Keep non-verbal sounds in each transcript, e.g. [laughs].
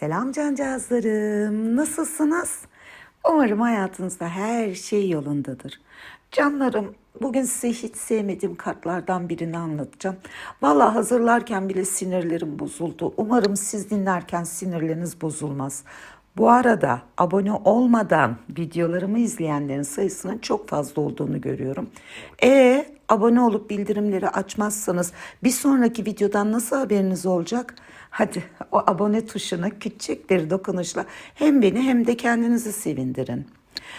Selam cancağızlarım. Nasılsınız? Umarım hayatınızda her şey yolundadır. Canlarım, bugün size hiç sevmediğim kartlardan birini anlatacağım. Vallahi hazırlarken bile sinirlerim bozuldu. Umarım siz dinlerken sinirleriniz bozulmaz. Bu arada abone olmadan videolarımı izleyenlerin sayısının çok fazla olduğunu görüyorum. E abone olup bildirimleri açmazsanız bir sonraki videodan nasıl haberiniz olacak? Hadi o abone tuşuna küçük bir dokunuşla hem beni hem de kendinizi sevindirin.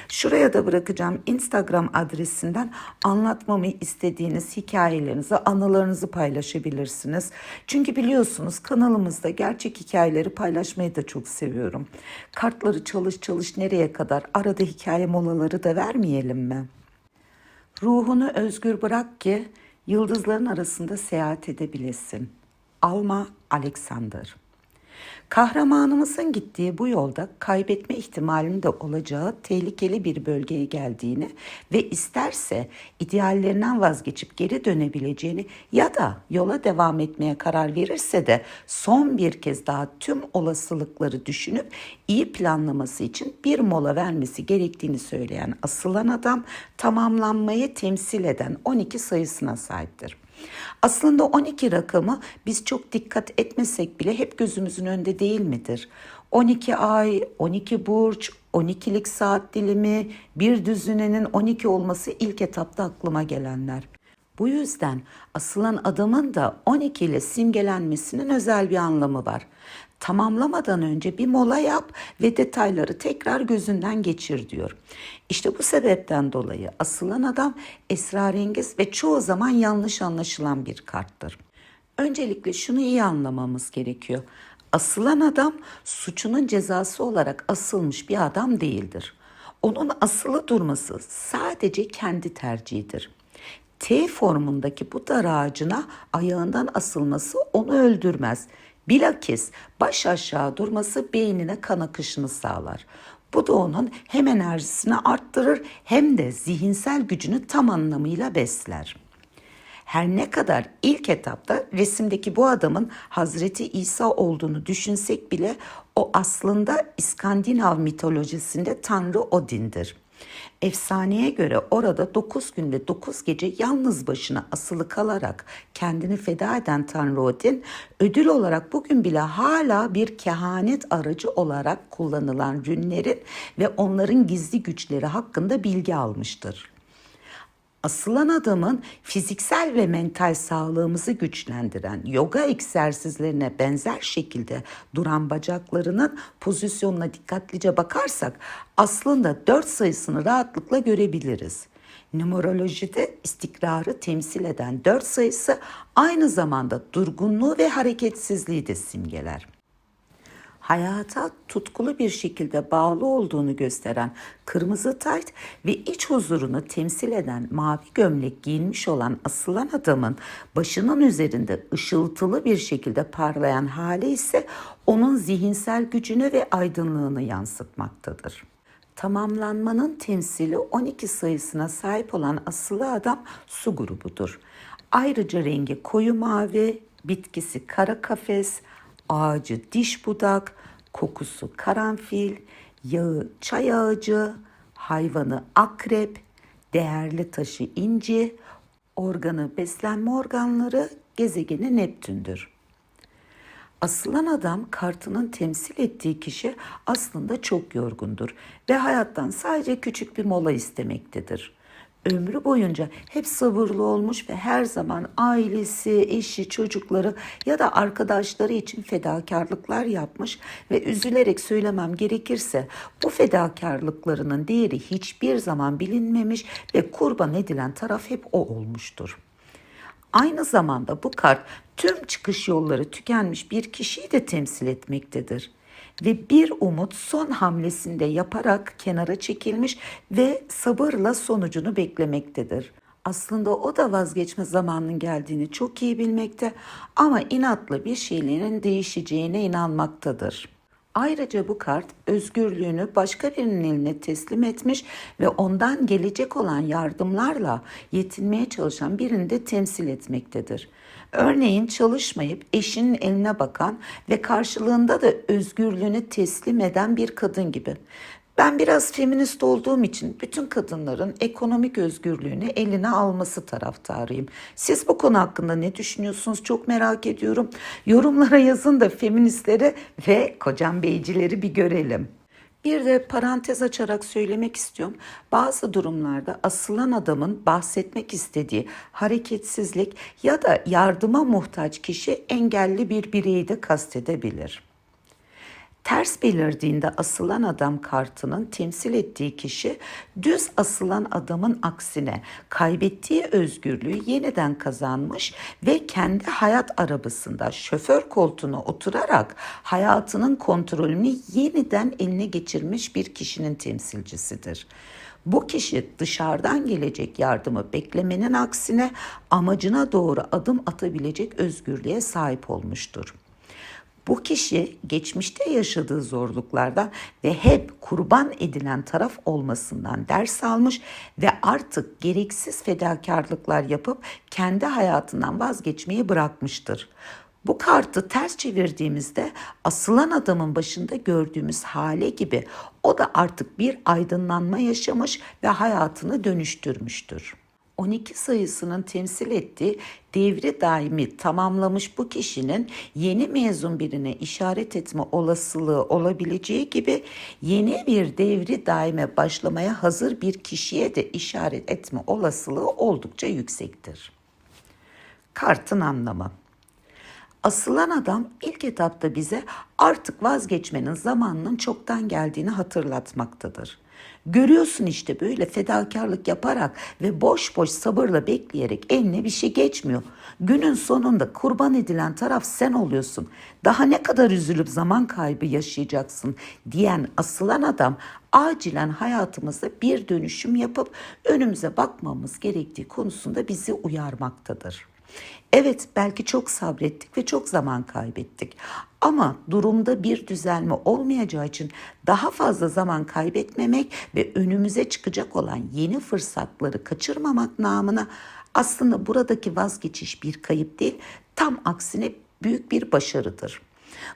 Şuraya da bırakacağım Instagram adresinden anlatmamı istediğiniz hikayelerinizi, anılarınızı paylaşabilirsiniz. Çünkü biliyorsunuz kanalımızda gerçek hikayeleri paylaşmayı da çok seviyorum. Kartları çalış çalış nereye kadar arada hikaye molaları da vermeyelim mi? Ruhunu özgür bırak ki yıldızların arasında seyahat edebilesin. Alma Alexander Kahramanımızın gittiği bu yolda kaybetme ihtimalinin de olacağı tehlikeli bir bölgeye geldiğini ve isterse ideallerinden vazgeçip geri dönebileceğini ya da yola devam etmeye karar verirse de son bir kez daha tüm olasılıkları düşünüp iyi planlaması için bir mola vermesi gerektiğini söyleyen asılan adam tamamlanmayı temsil eden 12 sayısına sahiptir. Aslında 12 rakamı biz çok dikkat etmesek bile hep gözümüzün önünde değil midir? 12 ay, 12 burç, 12'lik saat dilimi, bir düzinenin 12 olması ilk etapta aklıma gelenler. Bu yüzden asılan adamın da 12 ile simgelenmesinin özel bir anlamı var. Tamamlamadan önce bir mola yap ve detayları tekrar gözünden geçir diyor. İşte bu sebepten dolayı asılan adam esrarengiz ve çoğu zaman yanlış anlaşılan bir karttır. Öncelikle şunu iyi anlamamız gerekiyor. Asılan adam suçunun cezası olarak asılmış bir adam değildir. Onun asılı durması sadece kendi tercihidir. T formundaki bu dar ağacına ayağından asılması onu öldürmez. Bilakis baş aşağı durması beynine kan akışını sağlar. Bu da onun hem enerjisini arttırır hem de zihinsel gücünü tam anlamıyla besler. Her ne kadar ilk etapta resimdeki bu adamın Hazreti İsa olduğunu düşünsek bile o aslında İskandinav mitolojisinde Tanrı Odin'dir. Efsaneye göre orada 9 gün ve 9 gece yalnız başına asılı kalarak kendini feda eden Tanrı Odin, ödül olarak bugün bile hala bir kehanet aracı olarak kullanılan rünlerin ve onların gizli güçleri hakkında bilgi almıştır. Asılan adamın fiziksel ve mental sağlığımızı güçlendiren yoga egzersizlerine benzer şekilde duran bacaklarının pozisyonuna dikkatlice bakarsak aslında 4 sayısını rahatlıkla görebiliriz. Numerolojide istikrarı temsil eden 4 sayısı aynı zamanda durgunluğu ve hareketsizliği de simgeler hayata tutkulu bir şekilde bağlı olduğunu gösteren kırmızı tayt ve iç huzurunu temsil eden mavi gömlek giyinmiş olan asılan adamın başının üzerinde ışıltılı bir şekilde parlayan hali ise onun zihinsel gücünü ve aydınlığını yansıtmaktadır. Tamamlanmanın temsili 12 sayısına sahip olan asılı adam su grubudur. Ayrıca rengi koyu mavi, bitkisi kara kafes, ağacı diş budak, kokusu karanfil, yağı çay ağacı, hayvanı akrep, değerli taşı inci, organı beslenme organları gezegeni Neptün'dür. Asılan adam kartının temsil ettiği kişi aslında çok yorgundur ve hayattan sadece küçük bir mola istemektedir ömrü boyunca hep sabırlı olmuş ve her zaman ailesi, eşi, çocukları ya da arkadaşları için fedakarlıklar yapmış ve üzülerek söylemem gerekirse bu fedakarlıklarının değeri hiçbir zaman bilinmemiş ve kurban edilen taraf hep o olmuştur. Aynı zamanda bu kart tüm çıkış yolları tükenmiş bir kişiyi de temsil etmektedir ve bir umut son hamlesinde yaparak kenara çekilmiş ve sabırla sonucunu beklemektedir. Aslında o da vazgeçme zamanının geldiğini çok iyi bilmekte ama inatlı bir şeylerin değişeceğine inanmaktadır. Ayrıca bu kart özgürlüğünü başka birinin eline teslim etmiş ve ondan gelecek olan yardımlarla yetinmeye çalışan birini de temsil etmektedir. Örneğin çalışmayıp eşinin eline bakan ve karşılığında da özgürlüğünü teslim eden bir kadın gibi. Ben biraz feminist olduğum için bütün kadınların ekonomik özgürlüğünü eline alması taraftarıyım. Siz bu konu hakkında ne düşünüyorsunuz çok merak ediyorum. Yorumlara yazın da feministleri ve kocam beycileri bir görelim. Bir de parantez açarak söylemek istiyorum. Bazı durumlarda asılan adamın bahsetmek istediği hareketsizlik ya da yardıma muhtaç kişi engelli bir bireyi de kastedebilir. Ters belirdiğinde asılan adam kartının temsil ettiği kişi düz asılan adamın aksine kaybettiği özgürlüğü yeniden kazanmış ve kendi hayat arabasında şoför koltuğuna oturarak hayatının kontrolünü yeniden eline geçirmiş bir kişinin temsilcisidir. Bu kişi dışarıdan gelecek yardımı beklemenin aksine amacına doğru adım atabilecek özgürlüğe sahip olmuştur. Bu kişi geçmişte yaşadığı zorluklardan ve hep kurban edilen taraf olmasından ders almış ve artık gereksiz fedakarlıklar yapıp kendi hayatından vazgeçmeyi bırakmıştır. Bu kartı ters çevirdiğimizde asılan adamın başında gördüğümüz hale gibi o da artık bir aydınlanma yaşamış ve hayatını dönüştürmüştür. 12 sayısının temsil ettiği devri daimi tamamlamış bu kişinin yeni mezun birine işaret etme olasılığı olabileceği gibi yeni bir devri daime başlamaya hazır bir kişiye de işaret etme olasılığı oldukça yüksektir. Kartın anlamı Asılan adam ilk etapta bize artık vazgeçmenin zamanının çoktan geldiğini hatırlatmaktadır. Görüyorsun işte böyle fedakarlık yaparak ve boş boş sabırla bekleyerek eline bir şey geçmiyor. Günün sonunda kurban edilen taraf sen oluyorsun. Daha ne kadar üzülüp zaman kaybı yaşayacaksın diyen asılan adam acilen hayatımızda bir dönüşüm yapıp önümüze bakmamız gerektiği konusunda bizi uyarmaktadır. Evet belki çok sabrettik ve çok zaman kaybettik. Ama durumda bir düzelme olmayacağı için daha fazla zaman kaybetmemek ve önümüze çıkacak olan yeni fırsatları kaçırmamak namına aslında buradaki vazgeçiş bir kayıp değil, tam aksine büyük bir başarıdır.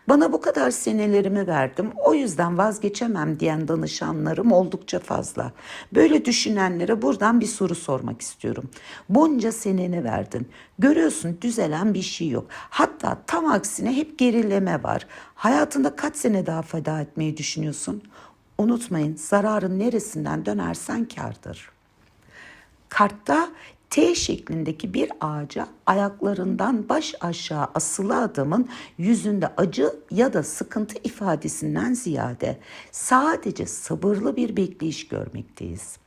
Bana bu kadar senelerimi verdim. O yüzden vazgeçemem diyen danışanlarım oldukça fazla. Böyle düşünenlere buradan bir soru sormak istiyorum. Bunca seneni verdin. Görüyorsun düzelen bir şey yok. Hatta tam aksine hep gerileme var. Hayatında kaç sene daha feda etmeyi düşünüyorsun? Unutmayın zararın neresinden dönersen kardır. Kartta T şeklindeki bir ağaca ayaklarından baş aşağı asılı adamın yüzünde acı ya da sıkıntı ifadesinden ziyade sadece sabırlı bir bekleyiş görmekteyiz.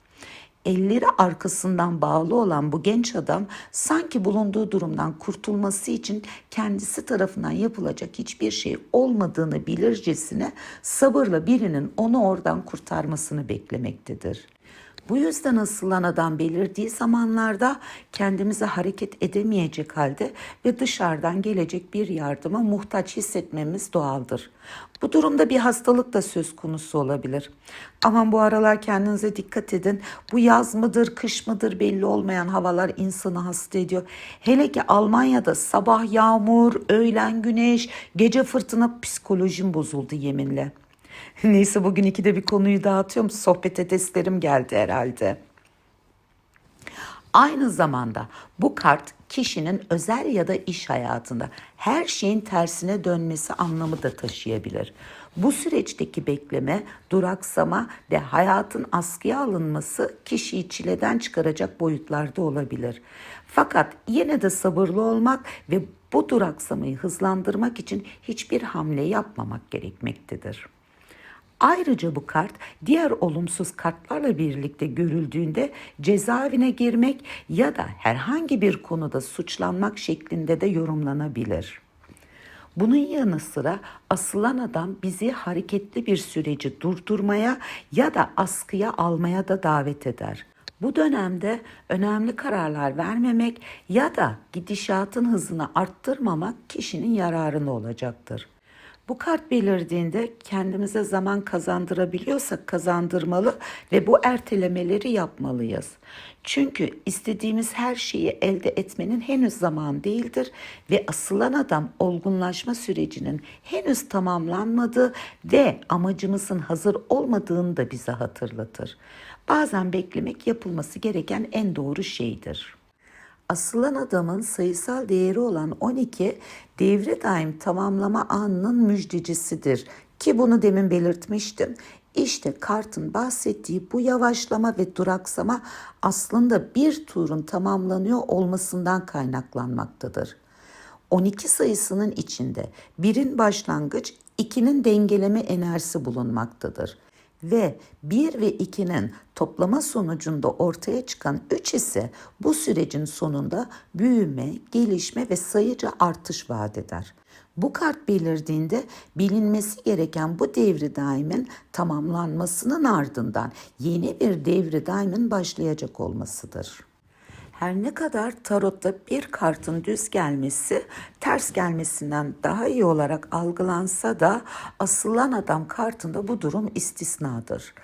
Elleri arkasından bağlı olan bu genç adam sanki bulunduğu durumdan kurtulması için kendisi tarafından yapılacak hiçbir şey olmadığını bilircesine sabırla birinin onu oradan kurtarmasını beklemektedir. Bu yüzden asılan adam belirdiği zamanlarda kendimizi hareket edemeyecek halde ve dışarıdan gelecek bir yardıma muhtaç hissetmemiz doğaldır. Bu durumda bir hastalık da söz konusu olabilir. Aman bu aralar kendinize dikkat edin. Bu yaz mıdır, kış mıdır belli olmayan havalar insanı hasta ediyor. Hele ki Almanya'da sabah yağmur, öğlen güneş, gece fırtına psikolojim bozuldu yeminle. [laughs] Neyse bugün ikide bir konuyu dağıtıyorum. Sohbet edeslerim geldi herhalde. Aynı zamanda bu kart kişinin özel ya da iş hayatında her şeyin tersine dönmesi anlamı da taşıyabilir. Bu süreçteki bekleme, duraksama ve hayatın askıya alınması kişiyi çileden çıkaracak boyutlarda olabilir. Fakat yine de sabırlı olmak ve bu duraksamayı hızlandırmak için hiçbir hamle yapmamak gerekmektedir. Ayrıca bu kart diğer olumsuz kartlarla birlikte görüldüğünde cezaevine girmek ya da herhangi bir konuda suçlanmak şeklinde de yorumlanabilir. Bunun yanı sıra asılan adam bizi hareketli bir süreci durdurmaya ya da askıya almaya da davet eder. Bu dönemde önemli kararlar vermemek ya da gidişatın hızını arttırmamak kişinin yararına olacaktır. Bu kart belirdiğinde kendimize zaman kazandırabiliyorsak kazandırmalı ve bu ertelemeleri yapmalıyız. Çünkü istediğimiz her şeyi elde etmenin henüz zaman değildir ve asılan adam olgunlaşma sürecinin henüz tamamlanmadığı ve amacımızın hazır olmadığını da bize hatırlatır. Bazen beklemek yapılması gereken en doğru şeydir. Asılan adamın sayısal değeri olan 12 devre daim tamamlama anının müjdecisidir. Ki bunu demin belirtmiştim. İşte kartın bahsettiği bu yavaşlama ve duraksama aslında bir turun tamamlanıyor olmasından kaynaklanmaktadır. 12 sayısının içinde birin başlangıç, ikinin dengeleme enerjisi bulunmaktadır ve 1 ve 2'nin toplama sonucunda ortaya çıkan 3 ise bu sürecin sonunda büyüme, gelişme ve sayıca artış vaat eder. Bu kart belirdiğinde bilinmesi gereken bu devri daimin tamamlanmasının ardından yeni bir devri daimin başlayacak olmasıdır. Her ne kadar tarotta bir kartın düz gelmesi ters gelmesinden daha iyi olarak algılansa da asılan adam kartında bu durum istisnadır.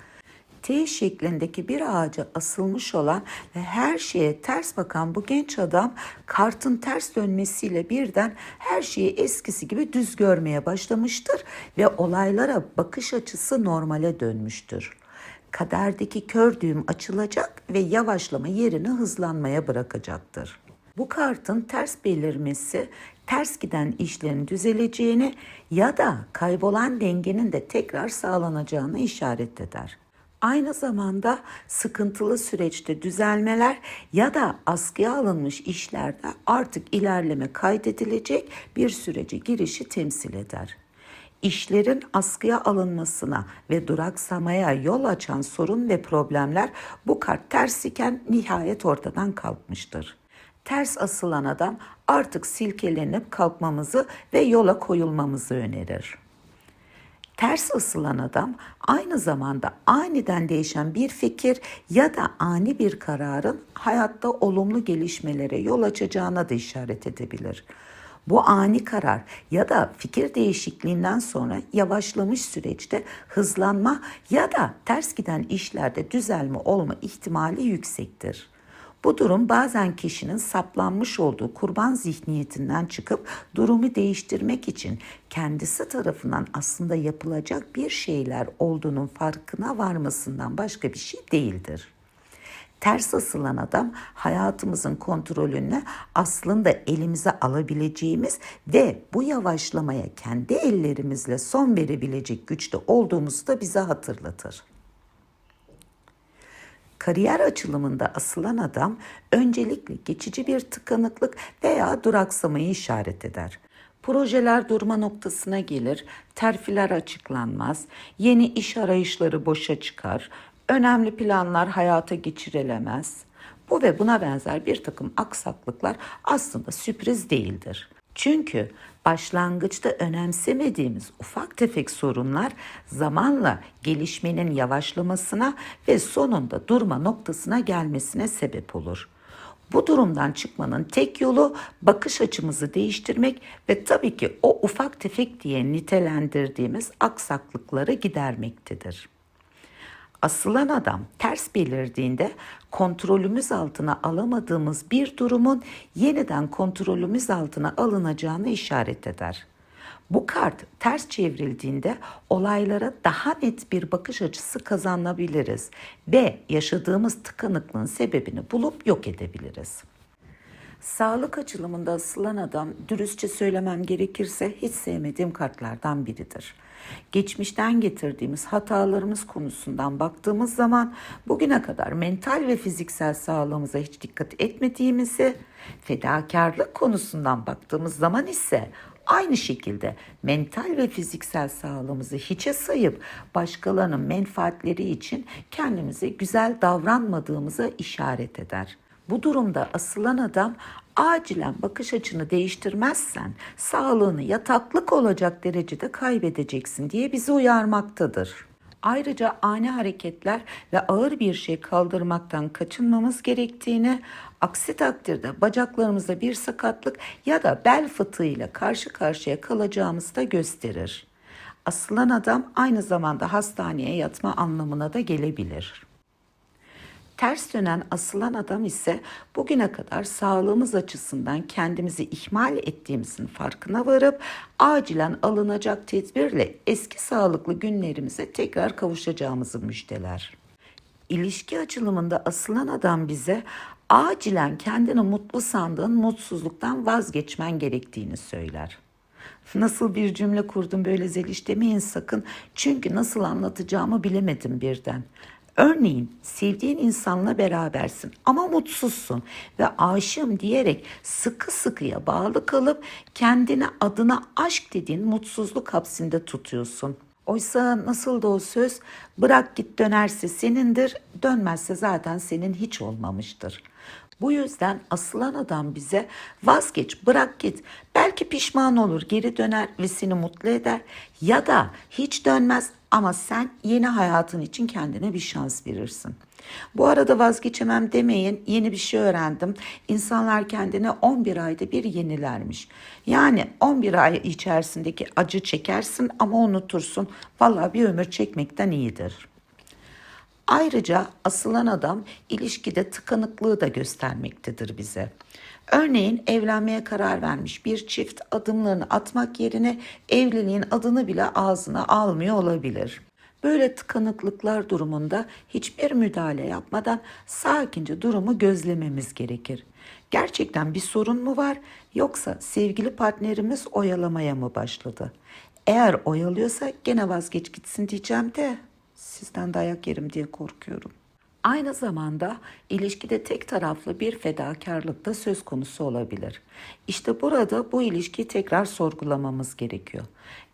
T şeklindeki bir ağaca asılmış olan ve her şeye ters bakan bu genç adam kartın ters dönmesiyle birden her şeyi eskisi gibi düz görmeye başlamıştır ve olaylara bakış açısı normale dönmüştür kaderdeki kör düğüm açılacak ve yavaşlama yerini hızlanmaya bırakacaktır. Bu kartın ters belirmesi ters giden işlerin düzeleceğini ya da kaybolan dengenin de tekrar sağlanacağını işaret eder. Aynı zamanda sıkıntılı süreçte düzelmeler ya da askıya alınmış işlerde artık ilerleme kaydedilecek bir sürece girişi temsil eder işlerin askıya alınmasına ve duraksamaya yol açan sorun ve problemler bu kart ters iken nihayet ortadan kalkmıştır. Ters asılan adam artık silkelenip kalkmamızı ve yola koyulmamızı önerir. Ters asılan adam aynı zamanda aniden değişen bir fikir ya da ani bir kararın hayatta olumlu gelişmelere yol açacağına da işaret edebilir. Bu ani karar ya da fikir değişikliğinden sonra yavaşlamış süreçte hızlanma ya da ters giden işlerde düzelme olma ihtimali yüksektir. Bu durum bazen kişinin saplanmış olduğu kurban zihniyetinden çıkıp durumu değiştirmek için kendisi tarafından aslında yapılacak bir şeyler olduğunun farkına varmasından başka bir şey değildir ters asılan adam hayatımızın kontrolünü aslında elimize alabileceğimiz ve bu yavaşlamaya kendi ellerimizle son verebilecek güçte olduğumuzu da bize hatırlatır. Kariyer açılımında asılan adam öncelikle geçici bir tıkanıklık veya duraksamayı işaret eder. Projeler durma noktasına gelir, terfiler açıklanmaz, yeni iş arayışları boşa çıkar, önemli planlar hayata geçirilemez. Bu ve buna benzer bir takım aksaklıklar aslında sürpriz değildir. Çünkü başlangıçta önemsemediğimiz ufak tefek sorunlar zamanla gelişmenin yavaşlamasına ve sonunda durma noktasına gelmesine sebep olur. Bu durumdan çıkmanın tek yolu bakış açımızı değiştirmek ve tabii ki o ufak tefek diye nitelendirdiğimiz aksaklıkları gidermektedir. Asılan adam ters belirdiğinde kontrolümüz altına alamadığımız bir durumun yeniden kontrolümüz altına alınacağını işaret eder. Bu kart ters çevrildiğinde olaylara daha net bir bakış açısı kazanabiliriz ve yaşadığımız tıkanıklığın sebebini bulup yok edebiliriz. Sağlık açılımında asılan adam dürüstçe söylemem gerekirse hiç sevmediğim kartlardan biridir. Geçmişten getirdiğimiz hatalarımız konusundan baktığımız zaman bugüne kadar mental ve fiziksel sağlığımıza hiç dikkat etmediğimizi, fedakarlık konusundan baktığımız zaman ise Aynı şekilde mental ve fiziksel sağlığımızı hiçe sayıp başkalarının menfaatleri için kendimize güzel davranmadığımıza işaret eder. Bu durumda asılan adam acilen bakış açını değiştirmezsen sağlığını yataklık olacak derecede kaybedeceksin diye bizi uyarmaktadır. Ayrıca ani hareketler ve ağır bir şey kaldırmaktan kaçınmamız gerektiğini, aksi takdirde bacaklarımızda bir sakatlık ya da bel fıtığıyla karşı karşıya kalacağımızı da gösterir. Asılan adam aynı zamanda hastaneye yatma anlamına da gelebilir. Ters dönen asılan adam ise bugüne kadar sağlığımız açısından kendimizi ihmal ettiğimizin farkına varıp acilen alınacak tedbirle eski sağlıklı günlerimize tekrar kavuşacağımızı müjdeler. İlişki açılımında asılan adam bize acilen kendini mutlu sandığın mutsuzluktan vazgeçmen gerektiğini söyler. Nasıl bir cümle kurdum böyle zeliş demeyin sakın. Çünkü nasıl anlatacağımı bilemedim birden. Örneğin sevdiğin insanla berabersin ama mutsuzsun ve aşığım diyerek sıkı sıkıya bağlı kalıp kendini adına aşk dediğin mutsuzluk hapsinde tutuyorsun. Oysa nasıl da o söz bırak git dönerse senindir, dönmezse zaten senin hiç olmamıştır. Bu yüzden asılan adam bize vazgeç, bırak git. Belki pişman olur, geri döner ve seni mutlu eder. Ya da hiç dönmez ama sen yeni hayatın için kendine bir şans verirsin. Bu arada vazgeçemem demeyin. Yeni bir şey öğrendim. İnsanlar kendini 11 ayda bir yenilermiş. Yani 11 ay içerisindeki acı çekersin ama unutursun. Vallahi bir ömür çekmekten iyidir. Ayrıca asılan adam ilişkide tıkanıklığı da göstermektedir bize. Örneğin evlenmeye karar vermiş bir çift adımlarını atmak yerine evliliğin adını bile ağzına almıyor olabilir. Böyle tıkanıklıklar durumunda hiçbir müdahale yapmadan sakince durumu gözlememiz gerekir. Gerçekten bir sorun mu var yoksa sevgili partnerimiz oyalamaya mı başladı? Eğer oyalıyorsa gene vazgeç gitsin diyeceğim de sizden dayak yerim diye korkuyorum. Aynı zamanda ilişkide tek taraflı bir fedakarlık da söz konusu olabilir. İşte burada bu ilişkiyi tekrar sorgulamamız gerekiyor.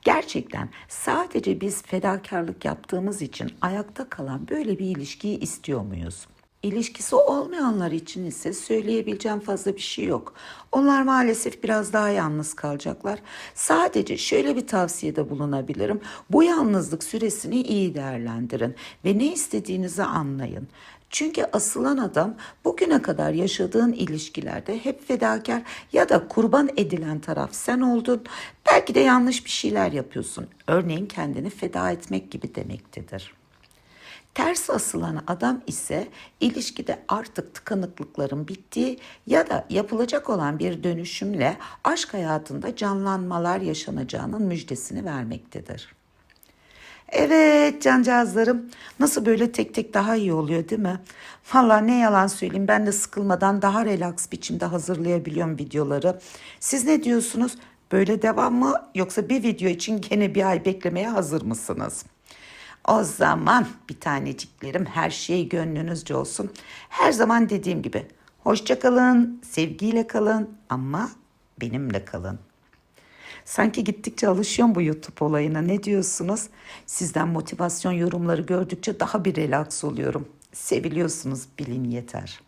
Gerçekten sadece biz fedakarlık yaptığımız için ayakta kalan böyle bir ilişkiyi istiyor muyuz? İlişkisi olmayanlar için ise söyleyebileceğim fazla bir şey yok. Onlar maalesef biraz daha yalnız kalacaklar. Sadece şöyle bir tavsiyede bulunabilirim. Bu yalnızlık süresini iyi değerlendirin ve ne istediğinizi anlayın. Çünkü asılan adam bugüne kadar yaşadığın ilişkilerde hep fedakar ya da kurban edilen taraf sen oldun. Belki de yanlış bir şeyler yapıyorsun. Örneğin kendini feda etmek gibi demektedir. Ters asılan adam ise ilişkide artık tıkanıklıkların bittiği ya da yapılacak olan bir dönüşümle aşk hayatında canlanmalar yaşanacağının müjdesini vermektedir. Evet cancağızlarım nasıl böyle tek tek daha iyi oluyor değil mi? Valla ne yalan söyleyeyim ben de sıkılmadan daha relax biçimde hazırlayabiliyorum videoları. Siz ne diyorsunuz? Böyle devam mı yoksa bir video için gene bir ay beklemeye hazır mısınız? O zaman bir taneciklerim her şey gönlünüzce olsun. Her zaman dediğim gibi hoşça kalın, sevgiyle kalın ama benimle kalın. Sanki gittikçe alışıyorum bu YouTube olayına. Ne diyorsunuz? Sizden motivasyon yorumları gördükçe daha bir relax oluyorum. Seviliyorsunuz bilin yeter.